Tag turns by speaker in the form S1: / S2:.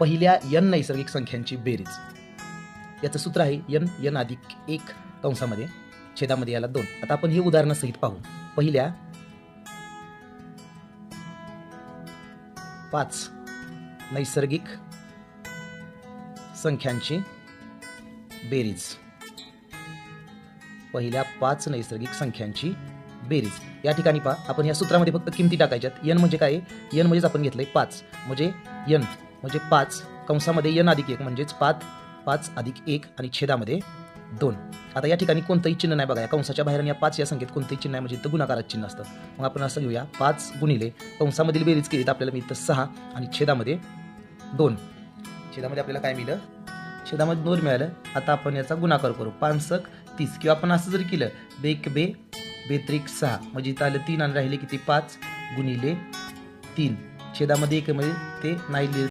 S1: पहिल्या यन नैसर्गिक संख्यांची बेरीज. याचं सूत्र आहे यन यन अधिक एक कंसामध्ये छेदामध्ये याला दोन. आता आपण हे उदाहरणासहित पाहू. पहिल्या पाच नैसर्गिक संख्यांची बेरीज. पहिल्या पाच नैसर्गिक संख्यांची बेरीज. या ठिकाणी पहा आपण या सूत्रामध्ये फक्त किमती टाकायच्यात. यन म्हणजे काय? यन म्हणजेच आपण घेतलंय पाच. म्हणजे यन. म्हणजे पाच. कंसामध्ये यन अधिक एक म्हणजेच पाच. पाच अधिक एक आणि छेदामध्ये दोन. आता या ठिकाणी कोणतंही चिन्ह नाही बघा. या कंसाच्या बाहेर आणि या पाच या संख्येत कोणतंही चिन्ह आहे म्हणजे इथं गुणाकारात चिन्ह असतं. मग आपण असं घेऊया. पाच गुणिले कंसामधील बेरीज केली तर आपल्याला मिळतं सहा आणि छेदामध्ये दोन. छेदामध्ये आपल्याला काय मिळलं? छेदामध्ये दोन मिळालं. आता आपण याचा गुणाकार करू. पानसक तीस. किंवा आपण असं जर केलं बेक बे बेत्रिक सहा. म्हणजे इथं आलं तीन आणि राहिले किती? पाच. गुणिले तीन. छेदामध्ये एक म्हणजे ते नाही